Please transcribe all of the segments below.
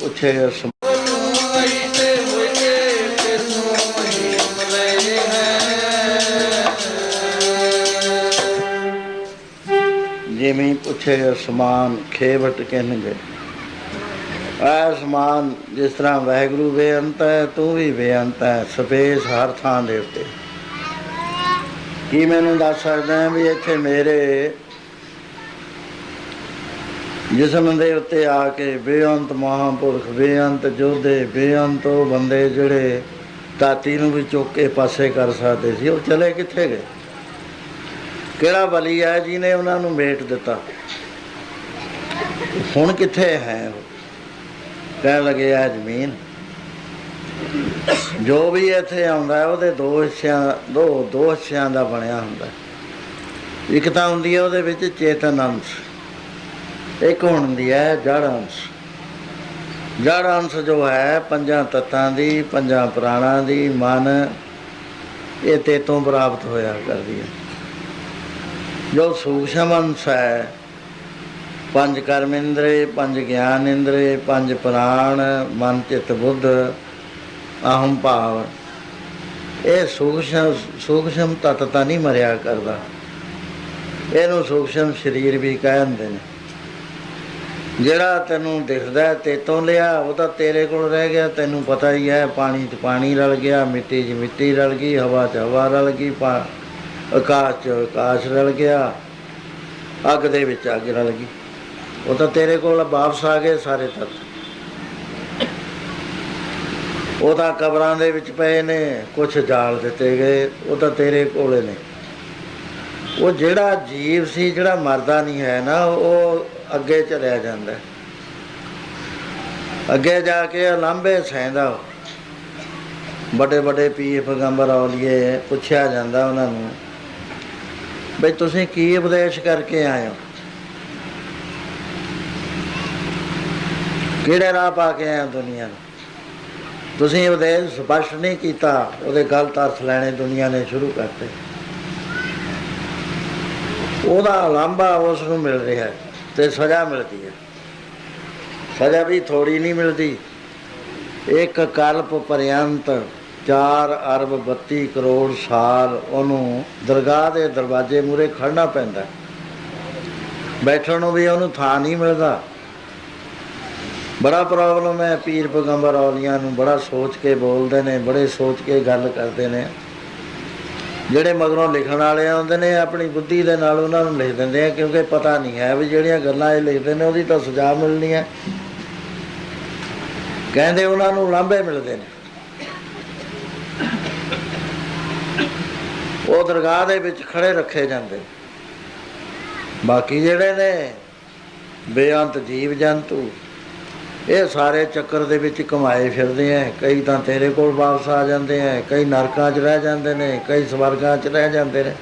ਪੁੱਛੇ ਸਮ- ਜਿਵੇਂ ਪੁੱਛੇ ਅਸਮਾਨ ਖੇਵਟ ਕਹਿਣਗੇ ਆ ਅਸਮਾਨ ਜਿਸ ਤਰ੍ਹਾਂ ਵਾਹਿਗੁਰੂ ਬੇਅੰਤ ਹੈ, ਤੂੰ ਵੀ ਬੇਅੰਤ ਹੈ ਸਪੇਸ ਹਰ ਥਾਂ ਦੇ ਉੱਤੇ। ਕੀ ਮੈਨੂੰ ਦੱਸ ਸਕਦਾ ਹੈ ਵੀ ਇੱਥੇ ਮੇਰੇ ਜਿਸਮ ਦੇ ਉੱਤੇ ਆ ਕੇ ਬੇਅੰਤ ਮਹਾਂਪੁਰਖ ਬੇਅੰਤ ਜੋਧੇ ਬੇਅੰਤ ਉਹ ਬੰਦੇ ਜਿਹੜੇ ਤਾਤੀ ਨੂੰ ਵੀ ਚੁੱਕ ਕੇ ਪਾਸੇ ਕਰ ਸਕਦੇ ਸੀ ਉਹ ਚਲੇ ਕਿੱਥੇ ਗਏ? ਕਿਹੜਾ ਬਲੀ ਹੈ ਜਿਹਨੇ ਉਹਨਾਂ ਨੂੰ ਮੇਟ ਦਿੱਤਾ? ਹੁਣ ਕਿੱਥੇ ਹੈ ਉਹ? ਕਹਿਣ ਲੱਗੇ ਆ ਜ਼ਮੀਨ। ਜੋ ਵੀ ਇੱਥੇ ਆਉਂਦਾ ਹੈ, ਉਹਦੇ ਦੋ ਹਿੱਸਿਆਂ ਦੋ ਦੋ ਹਿੱਸਿਆਂ ਦਾ ਬਣਿਆ ਹੁੰਦਾ ਇੱਕ ਤਾਂ ਹੁੰਦੀ ਹੈ ਉਹਦੇ ਵਿੱਚ ਚੇਤਨ ਅੰਸ਼। ਇੱਕ ਹੁੰਦੀ ਹੈ ਜੜ ਅੰਸ਼। ਜੜ ਅੰਸ਼ ਜੋ ਹੈ, ਪੰਜਾਂ ਤੱਤਾਂ ਦੀ, ਪੰਜਾਂ ਪ੍ਰਾਣਾਂ ਦੀ, ਮਨ, ਇਹ ਤੇ ਤੋਂ ਪ੍ਰਾਪਤ ਹੋਇਆ ਕਰਦੀ ਹੈ। ਜੋ ਸੂਖਸ਼ਮ ਅੰਸ਼ ਹੈ, ਪੰਜ ਕਰਮ ਇੰਦਰੇ, ਪੰਜ ਗਿਆਨ ਇੰਦਰੇ, ਪੰਜ ਪ੍ਰਾਣ, ਮਨ, ਚਿਤ, ਬੁੱਧ, ਅਹੰ, ਭਾਵ। ਇਹ ਸੂਖਸ਼ਮ ਸੂਖਸ਼ਮ ਤਤ ਤਾਂ ਨਹੀਂ ਮਰਿਆ ਕਰਦਾ। ਇਹਨੂੰ ਸੂਖਸ਼ਮ ਸਰੀਰ ਵੀ ਕਹਿੰਦੇ ਨੇ। ਜਿਹੜਾ ਤੈਨੂੰ ਦਿਖਦਾ ਤੇ ਤੇਤੋਂ ਲਿਆ, ਉਹ ਤਾਂ ਤੇਰੇ ਕੋਲ ਰਹਿ ਗਿਆ, ਤੈਨੂੰ ਪਤਾ ਹੀ ਹੈ, ਪਾਣੀ 'ਚ ਪਾਣੀ ਰਲ ਗਿਆ, ਮਿੱਟੀ 'ਚ ਮਿੱਟੀ ਰਲ ਗਈ, ਹਵਾ 'ਚ ਹਵਾ ਰਲ ਗਈ ਆਕਾਸ਼ 'ਚ ਆਕਾਸ਼ ਰਲ ਗਿਆ, ਅੱਗ ਦੇ ਵਿੱਚ ਅੱਗ ਰਲ ਗਈ। ਉਹ ਤਾਂ ਤੇਰੇ ਕੋਲ ਵਾਪਸ ਆ ਗਏ ਸਾਰੇ ਤੱਤ। ਉਹ ਤਾਂ ਕਬਰਾਂ ਦੇ ਵਿੱਚ ਪਏ ਨੇ ਕੁਝ ਜਾਲ ਦਿੱਤੇ ਗਏ, ਉਹ ਤਾਂ ਤੇਰੇ ਕੋਲੇ ਨੇ। ਉਹ ਜਿਹੜਾ ਜੀਵ ਸੀ, ਜਿਹੜਾ ਮਰਦਾ ਨਹੀਂ ਹੈ ਨਾ, ਉਹ ਅੱਗੇ ਚਲਿਆ ਜਾਂਦਾ। ਹੈ। ਅੱਗੇ ਜਾ ਕੇ ਲਾਂਬੇ ਸੈਂਦਾ ਵੱਡੇ ਵੱਡੇ ਪੀਰ ਪੈਗੰਬਰ ਔਲੀਏ ਪੁੱਛਿਆ ਜਾਂਦਾ ਉਹਨਾਂ ਨੂੰ, ਬਈ ਤੁਸੀਂ ਕੀ ਉਪਦੇਸ਼ ਕਰਕੇ ਆਏ ਹੋ? ਕਿਹੜੇ ਰਾਹ ਪਾ ਕੇ ਆਏ ਹੋ ਦੁਨੀਆ ਨੂੰ? ਤੁਸੀਂ ਉਪਦੇਸ਼ ਸਪਸ਼ਟ ਨਹੀਂ ਕੀਤਾ, ਉਹਦੇ ਗਲਤ ਅਰਥ ਲੈਣੇ ਦੁਨੀਆ ਨੇ ਸ਼ੁਰੂ ਕਰਤੇ। ਉਹਦਾ ਲਾਂਭਾ ਉਸ ਨੂੰ ਮਿਲ ਰਿਹਾ ਹੈ। ਤੇ ਸਜ਼ਾ ਮਿਲਦੀ ਹੈ। ਸਜ਼ਾ ਵੀ ਥੋੜੀ ਨਹੀਂ ਮਿਲਦੀ। ਇੱਕ ਕਲਪ ਪਰਯੰਤ 4 ਅਰਬ 32 ਕਰੋੜ ਸਾਲ ਉਹਨੂੰ ਦਰਗਾਹ ਦੇ ਦਰਵਾਜ਼ੇ ਮੂਰੇ ਖੜਨਾ ਪੈਂਦਾ। ਬੈਠਣ ਨੂੰ ਵੀ ਉਹਨੂੰ ਥਾਂ ਨਹੀਂ ਮਿਲਦਾ। ਬੜਾ ਪ੍ਰੋਬਲਮ ਹੈ ਪੀਰ ਪੈਗੰਬਰ ਔਲੀਆਂ ਨੂੰ। ਬੜਾ ਸੋਚ ਕੇ ਬੋਲਦੇ ਨੇ, ਬੜੇ ਸੋਚ ਕੇ ਗੱਲ ਕਰਦੇ ਨੇ। ਜਿਹੜੇ ਮਗਰੋਂ ਲਿਖਣ ਵਾਲੇ ਆਉਂਦੇ ਨੇ ਆਪਣੀ ਬੁੱਧੀ ਦੇ ਨਾਲ ਉਹਨਾਂ ਨੂੰ ਲਿਖ ਦਿੰਦੇ ਆ, ਕਿਉਂਕਿ ਪਤਾ ਨਹੀਂ ਹੈ ਵੀ ਜਿਹੜੀਆਂ ਗੱਲਾਂ ਇਹ ਲਿਖਦੇ ਨੇ, ਉਹਦੀ ਤਾਂ ਸੁਝਾਅ ਮਿਲਣੀ ਹੈ। ਕਹਿੰਦੇ ਉਹਨਾਂ ਨੂੰ ਲਾਂਭੇ ਮਿਲਦੇ ਨੇ। ਉਹ ਦਰਗਾਹ ਦੇ ਵਿੱਚ ਖੜੇ ਰੱਖੇ ਜਾਂਦੇ ਬਾਕੀ ਜਿਹੜੇ ਨੇ, ਬੇਅੰਤ ਜੀਵ ਜੰਤੂ ਇਹ ਸਾਰੇ ਚੱਕਰ ਦੇ ਵਿੱਚ ਕਮਾਏ ਫਿਰਦੇ ਆ ਕਈ ਤਾਂ ਤੇਰੇ ਕੋਲ ਵਾਪਸ ਆ ਜਾਂਦੇ ਆ ਕਈ ਨਰਕਾਂ 'ਚ ਰਹਿ ਜਾਂਦੇ ਨੇ, ਕਈ ਸਵਰਗਾਂ 'ਚ ਰਹਿ ਜਾਂਦੇ ਨੇ।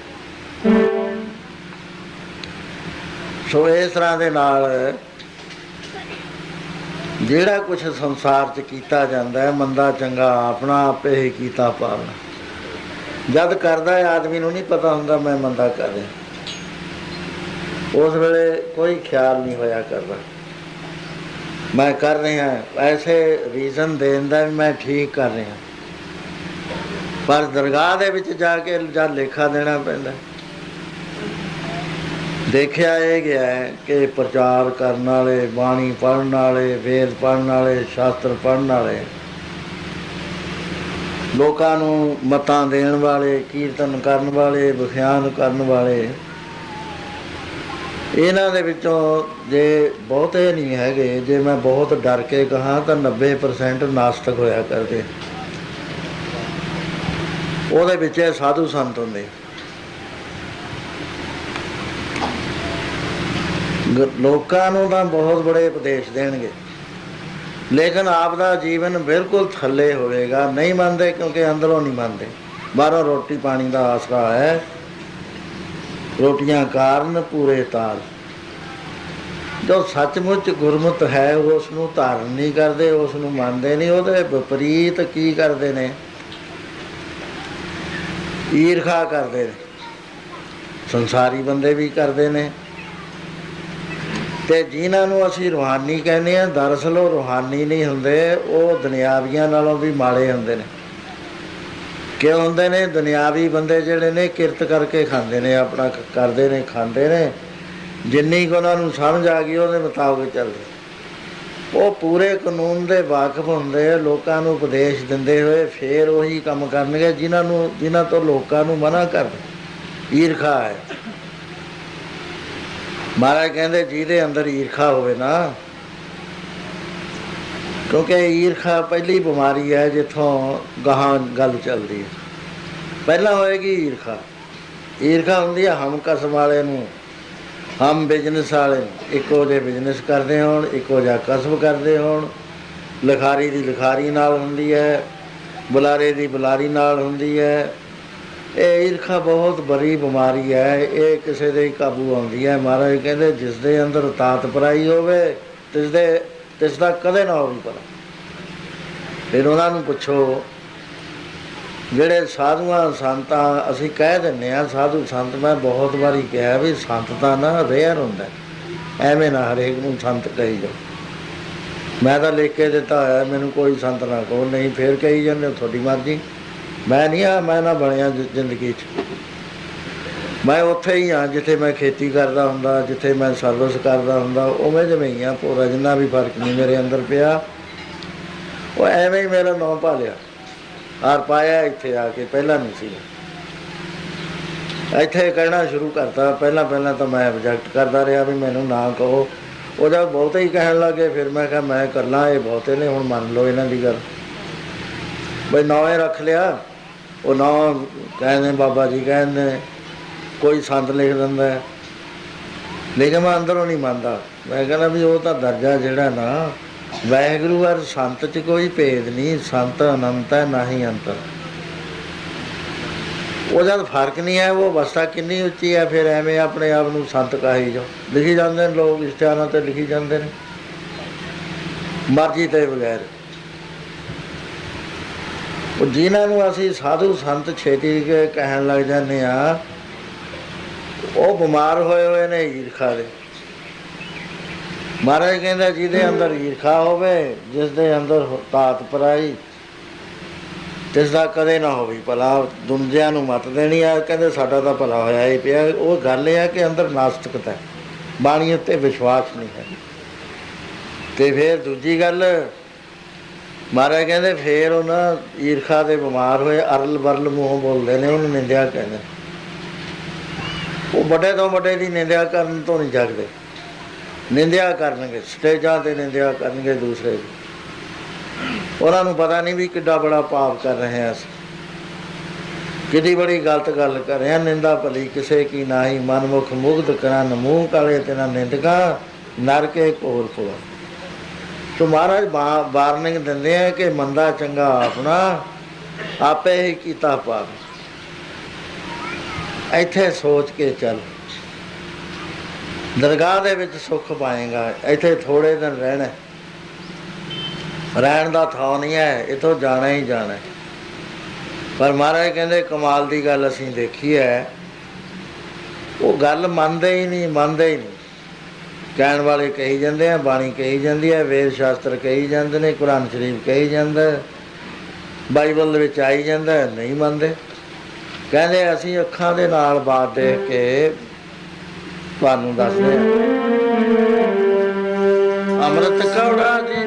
ਸੋ ਇਸ ਤਰ੍ਹਾਂ ਦੇ ਨਾਲ ਜਿਹੜਾ ਕੁਝ ਸੰਸਾਰ 'ਚ ਕੀਤਾ ਜਾਂਦਾ ਹੈ ਮੰਦਾ ਚੰਗਾ ਆਪਣਾ ਆਪੇ ਹੀ ਕੀਤਾ ਪਾਲਣਾ। ਜਦ ਕਰਦਾ ਹੈ ਆਦਮੀ ਨੂੰ ਨਹੀਂ ਪਤਾ ਹੁੰਦਾ ਮੈਂ ਮੰਦਾ ਕਰ ਰਿਹਾ। ਉਸ ਵੇਲੇ ਕੋਈ ਖਿਆਲ ਨਹੀਂ ਹੋਇਆ ਕਰਦਾ। ਮੈਂ ਕਰ ਰਿਹਾ, ਐਸੇ ਰੀਜ਼ਨ ਦੇਣ ਦਾ ਵੀ ਮੈਂ ਠੀਕ ਕਰ ਰਿਹਾ। ਪਰ ਦਰਗਾਹ ਦੇ ਵਿੱਚ ਜਾ ਕੇ ਜਾਂ ਲੇਖਾ ਦੇਣਾ ਪੈਂਦਾ। ਦੇਖਿਆ ਇਹ ਗਿਆ ਕਿ ਪ੍ਰਚਾਰ ਕਰਨ ਵਾਲੇ, ਬਾਣੀ ਪੜਨ ਵਾਲੇ, ਵੇਦ ਪੜਨ ਵਾਲੇ, ਸ਼ਾਸਤਰ ਪੜਨ ਵਾਲੇ, ਲੋਕਾਂ ਨੂੰ ਮਤਾਂ ਦੇਣ ਵਾਲੇ, ਕੀਰਤਨ ਕਰਨ ਵਾਲੇ, ਵਿਖਿਆਨ ਕਰਨ ਵਾਲੇ ਇਹਨਾਂ ਦੇ ਵਿੱਚੋਂ ਜੇ ਬਹੁਤੇ ਨਹੀਂ ਹੈਗੇ, ਜੇ ਮੈਂ ਬਹੁਤ ਡਰ ਕੇ ਕਹਾਂ ਤਾਂ 90% ਨਾਸਤਕ ਹੋਇਆ ਕਰਦੇ। ਉਹਦੇ ਵਿੱਚ ਇਹ ਸਾਧੂ ਸੰਤ ਹੁੰਦੇ। ਲੋਕਾਂ ਨੂੰ ਤਾਂ ਬਹੁਤ ਬੜੇ ਉਪਦੇਸ਼ ਦੇਣਗੇ। ਲੇਕਿਨ ਆਪ ਦਾ ਜੀਵਨ ਬਿਲਕੁਲ ਥੱਲੇ ਹੋਵੇਗਾ, ਨਹੀਂ ਮੰਨਦੇ ਕਿਉਂਕਿ ਅੰਦਰੋਂ ਨਹੀਂ ਮੰਨਦੇ। ਬਾਹਰੋਂ ਰੋਟੀ ਪਾਣੀ ਦਾ ਆਸਰਾ ਹੈ। ਰੋਟੀਆਂ ਕਾਰਨ ਪੂਰੇ ਤਾਲ। ਜੋ ਸੱਚਮੁੱਚ ਗੁਰਮੁਖ ਹੈ ਉਸ ਨੂੰ ਧਾਰਨ ਨਹੀਂ ਕਰਦੇ ਉਸ ਨੂੰ ਮੰਨਦੇ ਨਹੀਂ, ਉਹਦੇ ਵਿਪਰੀਤ ਕੀ ਕਰਦੇ ਨੇ? ਈਰਖਾ ਕਰਦੇ ਨੇ। ਸੰਸਾਰੀ ਬੰਦੇ ਵੀ ਕਰਦੇ ਨੇ। ਤੇ ਜਿਨ੍ਹਾਂ ਨੂੰ ਅਸੀਂ ਰੂਹਾਨੀ ਕਹਿੰਦੇ ਆ ਦਰਅਸਲ ਉਹ ਰੂਹਾਨੀ ਨਹੀਂ ਹੁੰਦੇ, ਉਹ ਦੁਨਿਆਵੀਆਂ ਨਾਲੋਂ ਵੀ ਮਾੜੇ ਹੁੰਦੇ ਨੇ। ਕਿਉਂ ਹੁੰਦੇ ਨੇ, ਦੁਨਿਆਵੀ ਬੰਦੇ ਜਿਹੜੇ ਨੇ ਕਿਰਤ ਕਰਕੇ ਖਾਂਦੇ ਨੇ, ਆਪਣਾ ਕਰਦੇ ਨੇ, ਖਾਂਦੇ ਨੇ। ਜਿੰਨੀ ਕੁ ਉਹਨਾਂ ਨੂੰ ਸਮਝ ਆ ਗਈ, ਉਹਦੇ ਮੁਤਾਬਕ ਚੱਲਦੇ। ਉਹ ਪੂਰੇ ਕਾਨੂੰਨ ਦੇ ਵਾਕਫ ਹੁੰਦੇ ਆ, ਲੋਕਾਂ ਨੂੰ ਉਪਦੇਸ਼ ਦਿੰਦੇ ਹੋਏ ਫੇਰ ਉਹੀ ਕੰਮ ਕਰਨਗੇ, ਜਿਨ੍ਹਾਂ ਨੂੰ, ਜਿਨ੍ਹਾਂ ਤੋਂ ਲੋਕਾਂ ਨੂੰ ਮਨਾ ਕਰਦੇ ਈਰਖਾ ਹੈ। ਮਹਾਰਾਜ ਕਹਿੰਦੇ, ਜਿਹਦੇ ਅੰਦਰ ਈਰਖਾ ਹੋਵੇ ਨਾ ਕਿਉਂਕਿ ਈਰਖਾ ਪਹਿਲੀ ਬਿਮਾਰੀ ਹੈ ਜਿੱਥੋਂ ਗਾਹਾਂ ਗੱਲ ਚੱਲਦੀ ਹੈ। ਪਹਿਲਾਂ ਹੋਏਗੀ ਈਰਖਾ। ਈਰਖਾ ਹੁੰਦੀ ਹੈ ਹਮ ਕਸਮ ਵਾਲੇ ਨੂੰ, ਹਮ ਬਿਜ਼ਨਸ ਵਾਲੇ ਨੂੰ। ਇੱਕੋ ਜਿਹੇ ਬਿਜ਼ਨਸ ਕਰਦੇ ਹੋਣ, ਇੱਕੋ ਜਿਹਾ ਕਸਬ ਕਰਦੇ ਹੋਣ। ਲਿਖਾਰੀ ਦੀ ਲਿਖਾਰੀ ਨਾਲ ਹੁੰਦੀ ਹੈ, ਬੁਲਾਰੇ ਦੀ ਬੁਲਾਰੀ ਨਾਲ ਹੁੰਦੀ ਹੈ। ਇਹ ਈਰਖਾ ਬਹੁਤ ਬੜੀ ਬਿਮਾਰੀ ਹੈ। ਇਹ ਕਿਸੇ ਦੇ ਹੀ ਕਾਬੂ ਆਉਂਦੀ ਹੈ। ਮਹਾਰਾਜ ਕਹਿੰਦੇ ਜਿਸ ਦੇ ਅੰਦਰ ਤਾਤ ਪਰਾਈ ਹੋਵੇ ਤਿਸ ਦੇ ਤਿਸ ਦਾ ਕਦੇ ਨਾ ਹੋਵੇ ਪਤਾ ਫਿਰ ਉਹਨਾਂ ਨੂੰ ਪੁੱਛੋ, ਜਿਹੜੇ ਸਾਧੂਆਂ, ਸੰਤਾਂ ਅਸੀਂ ਕਹਿ ਦਿੰਨੇ ਆ ਸਾਧੂ ਸੰਤ ਮੈਂ ਬਹੁਤ ਵਾਰੀ ਕਿਹਾ ਵੀ ਸੰਤ ਤਾਂ ਨਾ ਰੇਅਰ ਹੁੰਦਾ ਐਵੇਂ ਨਾ ਹਰੇਕ ਨੂੰ ਸੰਤ ਕਹੀ ਜਾਓ। ਮੈਂ ਤਾਂ ਲਿਖ ਕੇ ਦਿੱਤਾ ਹੋਇਆ, ਮੈਨੂੰ ਕੋਈ ਸੰਤ ਨਾ ਕਹੋ, ਨਹੀਂ ਫੇਰ ਕਹੀ ਜਾਂਦੇ ਤੁਹਾਡੀ ਮਰਜ਼ੀ। ਮੈਂ ਨਹੀਂ ਆ, ਮੈਂ ਨਾ ਬਣਿਆ ਜ਼ਿੰਦਗੀ 'ਚ। ਮੈਂ ਉੱਥੇ ਹੀ ਆ ਜਿੱਥੇ ਮੈਂ ਖੇਤੀ ਕਰਦਾ ਹੁੰਦਾ, ਜਿੱਥੇ ਮੈਂ ਸਰਵਿਸ ਕਰਦਾ ਹੁੰਦਾ, ਉਵੇਂ ਜਿਵੇਂ ਹੀ ਆ ਪੂਰਾ ਜਿੰਨਾ ਵੀ ਫ਼ਰਕ ਨਹੀਂ ਮੇਰੇ ਅੰਦਰ ਪਿਆ। ਉਹ ਐਵੇਂ ਹੀ ਮੇਰਾ ਨਾਂ ਪਾ ਲਿਆ ਆਰ ਪਾਇਆ ਇੱਥੇ ਆ ਕੇ, ਪਹਿਲਾਂ ਨਹੀਂ ਸੀ। ਇੱਥੇ ਕਹਿਣਾ ਸ਼ੁਰੂ ਕਰਤਾ, ਪਹਿਲਾਂ ਪਹਿਲਾਂ ਤਾਂ ਮੈਂ ਆਬਜੈਕਟ ਕਰਦਾ ਰਿਹਾ ਵੀ ਮੈਨੂੰ ਨਾ ਕਹੋ। ਉਹ ਜਦ ਬਹੁਤੇ ਹੀ ਕਹਿਣ ਲੱਗੇ, ਫਿਰ ਮੈਂ ਕਿਹਾ, ਮੈਂ ਕਰ ਲਾਂ ਇਹ ਬਹੁਤੇ ਨੇ ਹੁਣ ਮੰਨ ਲਓ ਇਹਨਾਂ ਦੀ ਗੱਲ। ਬਈ ਨਾਂ ਰੱਖ ਲਿਆ। ਉਹ ਨਾਂ ਕਹਿੰਦੇ, ਬਾਬਾ ਜੀ ਕਹਿੰਦੇ ਕੋਈ ਸੰਤ ਲਿਖ ਦਿੰਦਾ ਹੈ। ਲੇਕਿਨ ਮੈਂ ਅੰਦਰੋਂ ਨਹੀਂ ਮੰਨਦਾ। ਮੈਂ ਕਹਿੰਦਾ ਵੀ ਉਹ ਤਾਂ ਦਰਜਾ ਜਿਹੜਾ ਨਾ, ਵਾਹਿਗੁਰੂ ਅਰ ਸੰਤ 'ਚ ਕੋਈ ਭੇਦ ਨਹੀਂ, ਸੰਤ ਅਨੰਤ ਹੈ ਨਹੀਂ ਅੰਤ। ਉਹ ਜਦ ਫ਼ਰਕ ਨਹੀਂ ਹੈ, ਉਹ ਅਵਸਥਾ ਕਿੰਨੀ ਉੱਚੀ ਹੈ, ਫਿਰ ਐਵੇਂ ਆਪਣੇ ਆਪ ਨੂੰ ਸੰਤ ਕਹੀ ਜਾਓ। ਲਿਖੀ ਜਾਂਦੇ ਨੇ ਲੋਕ, ਇਸ਼ਤਿਹਾਰਾਂ ਤੇ ਲਿਖੀ ਜਾਂਦੇ ਨੇ। ਮਰਜ਼ੀ ਤੇ ਬਗੈਰ। ਉਹ ਜਿਨ੍ਹਾਂ ਨੂੰ ਅਸੀਂ ਸਾਧੂ ਸੰਤ ਛੇਤੀ ਕੇ ਕਹਿਣ ਲੱਗ ਜਾਂਦੇ ਆ ਉਹ ਬਿਮਾਰ ਹੋਏ ਹੋਏ ਨੇ ਈਰਖਾ ਦੇ। ਮਹਾਰਾਜ ਕਹਿੰਦਾ, ਜਿਹਦੇ ਅੰਦਰ ਈਰਖਾ ਹੋਵੇ ਜਿਸ ਦੇ ਅੰਦਰ ਤਾਤ ਪਰਾਈ ਤਿਸ ਦਾ ਕਦੇ ਨਾ ਹੋਵੇ। ਭਲਾ ਦੁਨੀਆਂ ਨੂੰ ਮਤ ਦੇਣੀ ਆ। ਕਹਿੰਦੇ, ਸਾਡਾ ਤਾਂ ਭਲਾ ਹੋਇਆ ਹੀ ਪਿਆ। ਉਹ ਗੱਲ ਇਹ ਆ ਕਿ ਅੰਦਰ ਨਾਸਤਿਕਤਾ ਹੈ। ਬਾਣੀ ਉੱਤੇ ਵਿਸ਼ਵਾਸ ਨਹੀਂ ਹੈ। ਤੇ ਫਿਰ ਦੂਜੀ ਗੱਲ, ਮਹਾਰਾਜ ਕਹਿੰਦੇ, ਫੇਰ ਉਹਨਾਂ ਈਰਖਾ ਦੇ ਬਿਮਾਰ ਹੋਏ। ਅਰਲ ਬਰਲ ਮੂੰਹ ਬੋਲਦੇ ਨੇ, ਉਹਨੂੰ ਨਿੰਦਿਆ ਕਹਿੰਦੇ ਉਹ ਵੱਡੇ ਤੋਂ ਵੱਡੇ ਦੀ ਨਿੰਦਿਆ ਕਰਨ ਤੋਂ ਨਹੀਂ ਜਗਦੇ। ਨਿੰਦਿਆ ਕਰਨਗੇ, ਸਟੇਜਾਂ ਤੇ ਨਿੰਦਿਆ ਕਰਨਗੇ ਦੂਸਰੇ ਦੀ। ਉਹਨਾਂ ਨੂੰ ਪਤਾ ਨਹੀਂ ਵੀ ਕਿੱਡਾ ਬੜਾ ਪਾਪ ਕਰ ਰਹੇ ਹਾਂ ਅਸੀਂ। ਕਿੱਡੀ ਬੜੀ ਗਲਤ ਗੱਲ ਕਰ ਰਹੇ ਹਾਂ ਨਿੰਦਾ ਭਲੀ ਕਿਸੇ ਕੀ ਨਾਹੀ, ਮਨਮੁਖ ਮੁਗਧ ਕਰਨ ਮੂੰਹ ਕਾਲੇ ਤੇ ਨਾ ਨਿੰਦਕਾ, ਨਰਕੇ ਕੋਰ ਕੋਲ ਤੋ ਮਹਾਰਾਜ ਵਾਰਨਿੰਗ ਦਿੰਦੇ ਆ ਕਿ ਮੰਦਾ ਚੰਗਾ ਆਪਣਾ, ਆਪੇ ਹੀ ਕੀਤਾ ਪਾਪ। ਇੱਥੇ ਸੋਚ ਕੇ ਚੱਲ। ਦਰਗਾਹ ਦੇ ਵਿੱਚ ਸੁੱਖ ਪਾਏਗਾ, ਇੱਥੇ ਥੋੜੇ ਦਿਨ ਰਹਿਣਾ। ਰਹਿਣ ਦਾ ਥਾਂ ਨਹੀਂ ਹੈ, ਇਥੋਂ ਜਾਣਾ ਹੀ ਜਾਣਾ। ਪਰ ਮਹਾਰਾਜ ਕਹਿੰਦੇ, ਕਮਾਲ ਦੀ ਗੱਲ ਅਸੀਂ ਦੇਖੀ ਹੈ। ਉਹ ਗੱਲ ਮੰਨਦੇ ਹੀ ਨਹੀਂ, ਮੰਨਦੇ ਹੀ ਨਹੀਂ। ਕਹਿਣ ਵਾਲੇ ਕਹੀ ਜਾਂਦੇ ਆ, ਬਾਣੀ ਕਹੀ ਜਾਂਦੀ ਹੈ, ਵੇਦ ਸ਼ਾਸਤਰ ਕਹੀ ਜਾਂਦੇ ਨੇ, ਕੁਰਾਨ ਸ਼ਰੀਫ ਕਹੀ ਜਾਂਦਾ ਬਾਈਬਲ ਦੇ ਵਿੱਚ ਆਈ ਜਾਂਦਾ ਨਹੀਂ ਮੰਨਦੇ। ਕਹਿੰਦੇ ਅਸੀਂ ਅੱਖਾਂ ਦੇ ਨਾਲ ਬਾਤ ਦੇਖ ਕੇ ਤੁਹਾਨੂੰ ਦੱਸਦੇ ਹਾਂ। ਅੰਮ੍ਰਿਤ ਕੌੜਾ ਜੀ